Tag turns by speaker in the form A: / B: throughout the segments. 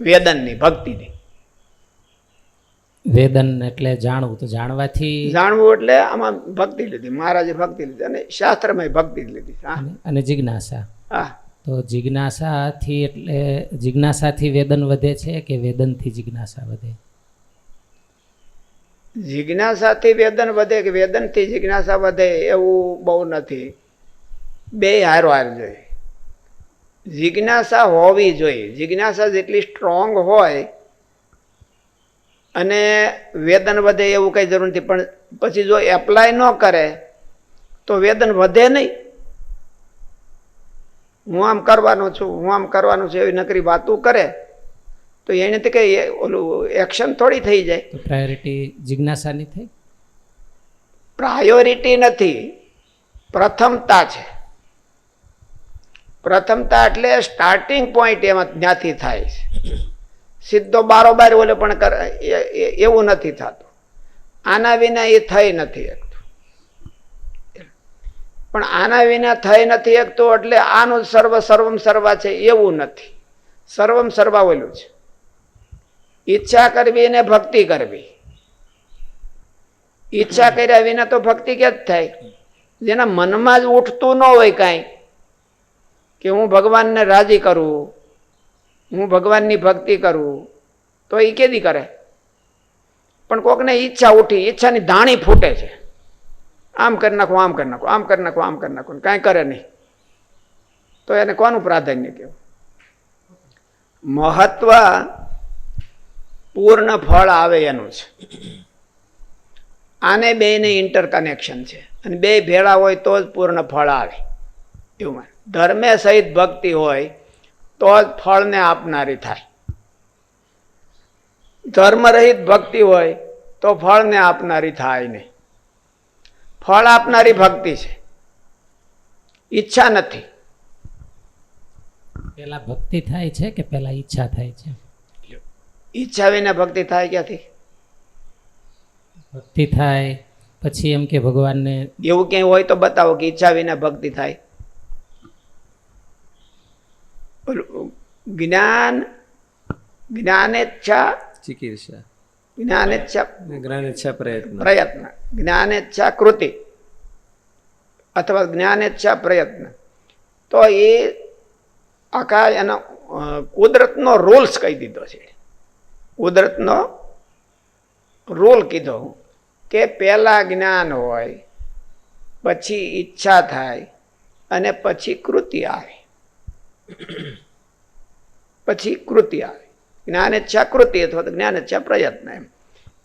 A: વેદનની ભક્તિની.
B: વેદન એટલે જાણવું તો જાણવાથી
A: જાણવું એટલે આમાં ભક્તિ લીધી મહારાજે ભક્તિ લીધી અને શાસ્ત્રમાં ભક્તિ લીધી
B: અને જિજ્ઞાસા.
A: હા.
B: તો જિજ્ઞાસાથી એટલે જિજ્ઞાસાથી વેદન વધે છે કે વેદનથી જિજ્ઞાસા વધે?
A: જિજ્ઞાસાથી વેદન વધે કે વેદનથી જિજ્ઞાસા વધે એવું બહુ નથી. બે હારો હાર જોઈએ જિજ્ઞાસા હોવી જોઈએ. જિજ્ઞાસા જેટલી સ્ટ્રોંગ હોય અને વેદન વધે એવું કંઈ જરૂર નથી. પણ પછી જો એપ્લાય ન કરે તો વેદન વધે નહીં. હું આમ કરવાનો છું હું આમ કરવાનું છું એવી નકરી વાતો કરે તો એનેથી કઈ ઓલું એક્શન થોડી થઈ જાય.
B: પ્રાયોરિટી જિજ્ઞાસાની થઈ?
A: પ્રાયોરિટી નથી. પ્રથમતા છે. પ્રથમતા એટલે સ્ટાર્ટિંગ પોઈન્ટ એમાં ત્યાંથી થાય છે. સીધો બારોબાર ઓલે પણ એવું નથી થતું. આના વિના એ થઈ નથી શકતું. પણ આના વિના થઈ નથી શકતું એટલે આનું સર્વ સર્વમ સર્વા છે એવું નથી. સર્વમ સર્વા ઓલું છે. ઈચ્છા કરવી અને ભક્તિ કરવી. ઈચ્છા કર્યા વિના તો ભક્તિ ક્યાં જ થાય? જેના મનમાં જ ઉઠતું ન હોય કાંઈ. કે હું ભગવાનને રાજી કરું, હું ભગવાનની ભક્તિ કરું, તો એ કેદી કરે? પણ કોકને ઈચ્છા ઉઠી, ઈચ્છાની ધાણી ફૂટે છે. આમ કરી નાખો, આમ કરી નાખું, આમ કરી નાખું, આમ કરી નાખું કાંઈ કરે નહીં. તો એને કોનું પ્રાધાન્ય કહેવું? મહત્વ પૂર્ણ ફળ આવે એનું છે. આને બેને ઇન્ટરકનેક્શન છે. અને બે ભેળા હોય તો જ પૂર્ણ ફળ આવે. એવું માને ધર્મે સહિત ભક્તિ હોય તો જ ફળને આપનારી થાય. ધર્મ રહિત ભક્તિ હોય તો ફળને આપનારી થાય નહીં. ફળ આપનારી ભક્તિ છે. ઈચ્છા નથી.
B: પેલા ભક્તિ થાય છે કે પેલા ઈચ્છા થાય છે?
A: ઈચ્છા વિના ભક્તિ થાય ક્યાંથી?
B: ભક્તિ થાય પછી એમ કે ભગવાનને
A: એવું ક્યાંય હોય તો બતાવો કે ઈચ્છા વિના ભક્તિ થાય. જ્ઞાન જ્ઞાનેચ્છા
C: ચિકિત્સા
A: જ્ઞાનેચ્છા
C: જ્ઞાનેચ્છા પ્રયત્ન
A: પ્રયત્ન જ્ઞાનેચ્છા કૃતિ અથવા જ્ઞાનેચ્છા પ્રયત્ન તો એ આખા એનો કુદરતનો રૂલ્સ કહી દીધો છે કુદરતનો રૂલ કીધો કે પહેલાં જ્ઞાન હોય પછી ઈચ્છા થાય અને પછી કૃતિ આવે પછી કૃતિ આવે. જ્ઞાનેચ્છા કૃતિ અથવા તો જ્ઞાનેચ્છા પ્રયત્ન એમ.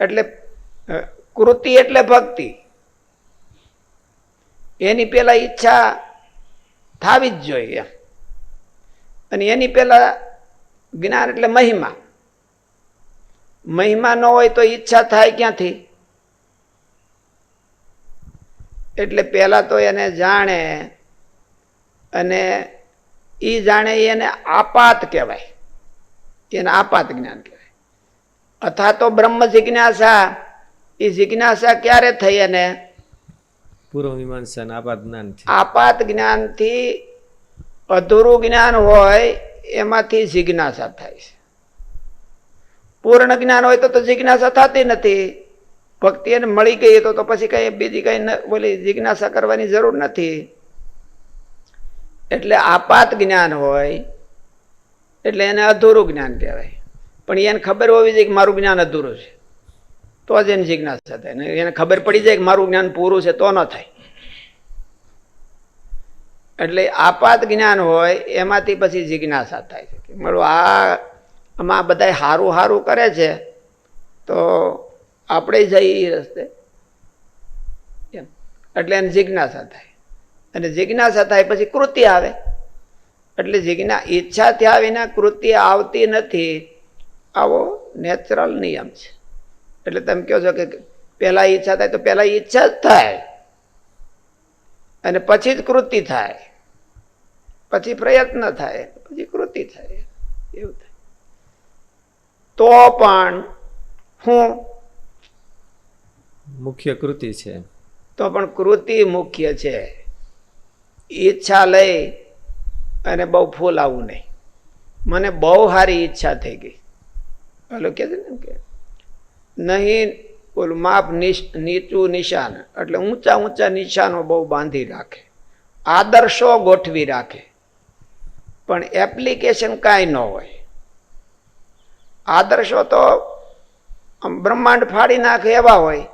A: એટલે કૃતિ એટલે ભક્તિ. એની પેલા ઈચ્છા થાવી જ જોઈએ. અને એની પેલા જ્ઞાન એટલે મહિમા. મહિમા ન હોય તો ઈચ્છા થાય ક્યાંથી? એટલે પહેલા તો એને જાણે અને ઈ જાણે એને આપાત કહેવાય. એને આપાત જ્ઞાન કહેવાય. અથવા તો બ્રહ્મ જિજ્ઞાસા. એ જિજ્ઞાસા ક્યારે થઈ
C: પૂર્વ મીમાંસા આપાત જ્ઞાન
A: આપાત જ્ઞાનથી અધૂરું જ્ઞાન હોય એમાંથી જિજ્ઞાસા થાય છે. પૂર્ણ જ્ઞાન હોય તો જિજ્ઞાસા થતી નથી. ભક્તિ એને મળી ગઈ તો પછી કઈ બીજી કઈ બોલી જિજ્ઞાસા કરવાની જરૂર નથી. એટલે આપાત જ્ઞાન હોય, એટલે એને અધૂરું જ્ઞાન કહેવાય. પણ એને ખબર હોવી જોઈએ કે મારું જ્ઞાન અધૂરું છે. તો જ એની જિજ્ઞાસા થાય. એને ખબર પડી જાય કે મારું જ્ઞાન પૂરું છે, તો ન થાય. એટલે આપાત જ્ઞાન હોય, એમાંથી પછી જિજ્ઞાસા થાય છે મારું આ આમાં બધા સારું સારું કરે છે, તો આપણે જઈએ રસ્તે. એમ. એટલે એને જિજ્ઞાસા થાય. અને જિજ્ઞાસા થાય પછી કૃતિ આવે. એટલે જિજ્ઞા ઈચ્છા થયા વિના કૃતિ આવતી નથી. આવો નેચરલ નિયમ છે. એટલે તમે કહો છો કે પહેલા ઈચ્છા થાય તો પહેલા ઈચ્છા જ થાય. અને પછી જ કૃતિ થાય. પછી પ્રયત્ન થાય પછી કૃતિ થાય. એવું થાય. તો પણ હું
C: મુખ્ય કૃતિ છે.
A: તો પણ કૃતિ મુખ્ય છે. ઈચ્છા લઈ અને બહુ ફૂલાવું નહીં. મને બહુ સારી ઈચ્છા થઈ ગઈ. ઓલો કે છે ને કે? નહીં, ઓલું માપ નીચું નિશાન, એટલે ઊંચા ઊંચા નિશાનો બહુ બાંધી રાખે. આદર્શો ગોઠવી રાખે. પણ એપ્લિકેશન કાંઈ ન હોય. આદર્શો તો બ્રહ્માંડ ફાડી નાખે એવા હોય.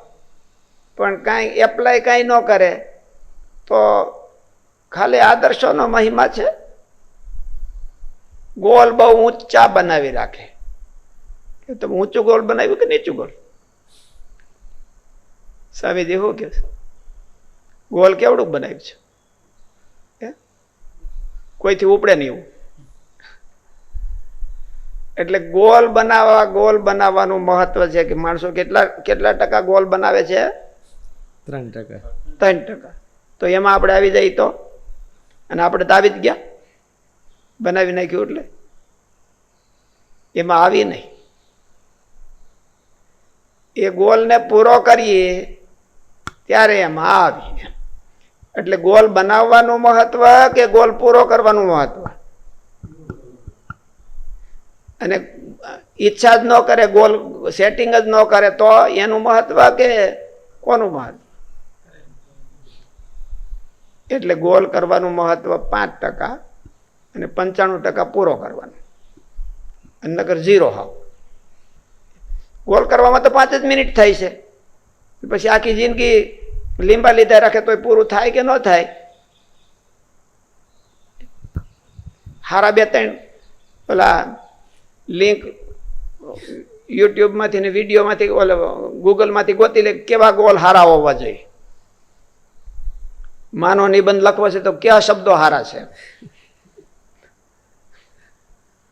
A: પણ કાંઈ એપ્લાય કાંઈ ન કરે, તો ખાલી આદર્શોનો મહિમા છે? ગોલ બહુ ઊંચા બનાવી રાખે. કે તમે ઊંચું ગોલ બનાવ્યું કે નીચું ગોલ સ્વામીજી શું કે ગોલ કેવડું બનાવ્યું છે? કોઈથી ઉપડે નહીં એવું. એટલે ગોલ બનાવવા ગોલ બનાવવાનું મહત્વ છે કે માણસો કેટલા કેટલા ટકા ગોલ બનાવે છે?
C: ત્રણ ટકા.
A: ત્રણ ટકા. તો એમાં આપણે આવી જઈએ તો? અને આપણે તાવીત ગયા. બનાવી નાખ્યું એટલે. એમાં આવી નહીં. એ ગોલને પૂરો કરીએ ત્યારે એમાં આવી એટલે ગોલ બનાવવાનું મહત્વ કે ગોલ પૂરો કરવાનું મહત્વ? અને ઈચ્છા જ ન કરે, ગોલ સેટિંગ જ ન કરે તો એનું મહત્વ કે કોનું મહત્વ? એટલે ગોલ કરવાનું મહત્વ પાંચ ટકા અને પંચાણું ટકા પૂરો કરવાનો. નકર ઝીરો હાવ. ગોલ કરવામાં તો પાંચ જ મિનિટ થાય છે. પછી આખી જિંદગી લીંબા લીધા રાખે તો પૂરું થાય કે ન થાય? હારા બે ત્રણ ઓલા લિંક યુટ્યુબમાંથી ને વિડીયોમાંથી ઓલા ગૂગલમાંથી ગોતી લે કેવા ગોલ હારા હોવા જોઈએ. માનો નિબંધ લખવો છે તો કયા શબ્દો હારા છે?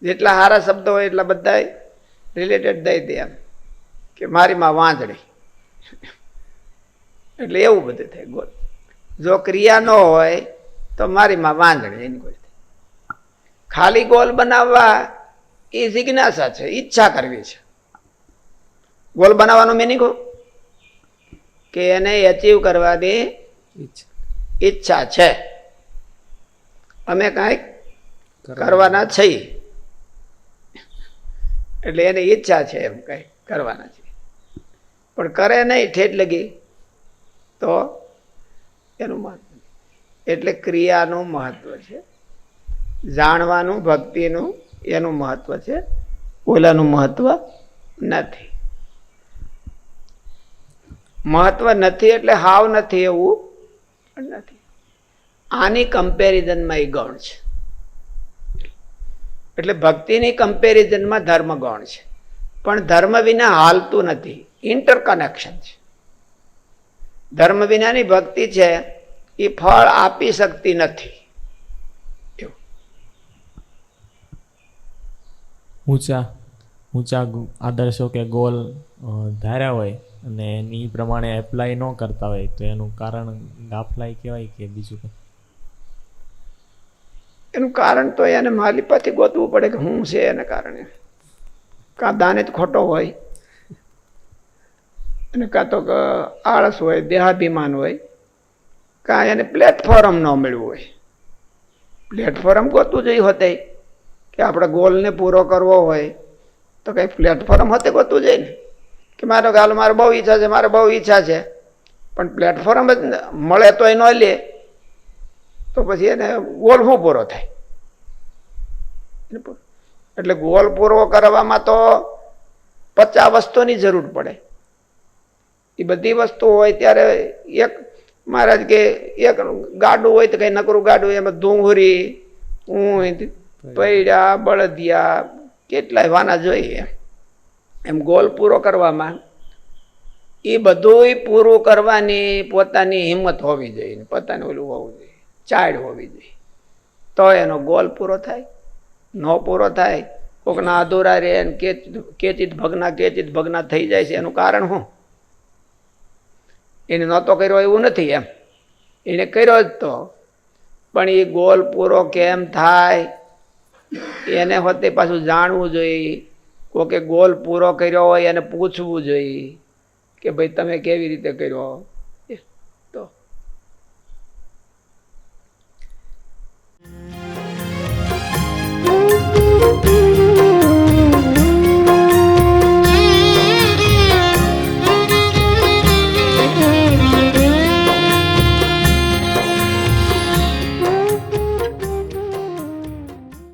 A: જેટલા હારા શબ્દો હોય એટલા બધા રિલેટેડ દઈ દે એમ, કે મારી માં વાંદળી એટલે એવું બધું થાય, ગોલ. જો ક્રિયા ન હોય તો મારી માં વાંદળી એની કોઈ ખાલી ગોલ બનાવવા એ જિજ્ઞાસા છે, ઈચ્છા કરવી છે. ગોલ બનાવવાનો મિનિંગ કે એને અચીવ કરવાની
C: ઈચ્છા.
A: ઈચ્છા છે. અમે કાંઈક કરવાના. છીએ. એટલે એની ઈચ્છા છે એમ કંઈક કરવાના છે પણ કરે નહીં ઠેઠ લગી તો એનું મહત્વ એટલે ક્રિયાનું મહત્વ છે. જાણવાનું ભક્તિનું એનું મહત્વ છે. ઓલાનું મહત્વ નથી. મહત્વ નથી એટલે હાવ નથી એવું પણ નથી. આની કમ્પેરિઝનમાં એ ગૌણ છે. એટલે ભક્તિની કમ્પેરિઝનમાં ધર્મ ગૌણ છે. પણ ધર્મ વિના હાલતું નથી. ઇન્ટરકનેક્શન છે. ધર્મ વિનાની ભક્તિ છે એ ફળ આપી શકતી નથી.
D: ઊંચા ઊંચા આદર્શો કે ગોલ ધાર્યા હોય અને એની પ્રમાણે એપ્લાય ન કરતા હોય તો એનું કારણ ગાફલાઈ કહેવાય કે બીજું કંઈ?
A: એનું કારણ તો એને માલિપાથી ગોતવું પડે કે શું છે એને કારણે. કાં દાને જ ખોટો હોય અને કાં તો આળસ હોય, દેહાભિમાન હોય, કાં એને પ્લેટફોર્મ ન મળ્યું હોય. પ્લેટફોર્મ ગોતવું જોઈએ હોતે કે આપણે ગોલને પૂરો કરવો હોય તો કંઈ પ્લેટફોર્મ હોતે ગોતવું જોઈએ ને? કે મારો ગાલ મારે બહુ ઈચ્છા છે મારે બહુ ઈચ્છા છે. પણ પ્લેટફોર્મ જ મળે તો એ ન લે તો પછી એને ગોલ શું પૂરો થાય? એટલે ગોલ પૂરો કરવામાં તો પચાસ વસ્તુની જરૂર પડે. એ બધી વસ્તુ હોય ત્યારે એક મહારાજ કે એક ગાડું હોય તો કંઈ નકરું ગાડું એમાં ધૂંઘરી ઊંધ પૈડા બળદિયા કેટલાય વાના જોઈએ. એમ. ગોલ પૂરો કરવામાં. એ બધુંય પૂરું કરવાની પોતાની હિંમત હોવી જોઈએ પોતાનું ઓલું હોવું જોઈએ. ચાડ હોવી જોઈએ. તો એનો ગોલ પૂરો થાય. ન પૂરો થાય, કોકના અધૂરા રહે ને કેચિત કેચિત ભગના કેચિત ભગના થઈ જાય છે એનું કારણ શું? એને નહોતો કર્યો એવું નથી એમ. એને કર્યો જ તો. પણ એ ગોલ પૂરો કેમ થાય? એને હોતે પાછું જાણવું જોઈએ. કોકે ગોલ પૂરો કર્યો હોય એને પૂછવું જોઈએ કે ભાઈ તમે કેવી રીતે કર્યો?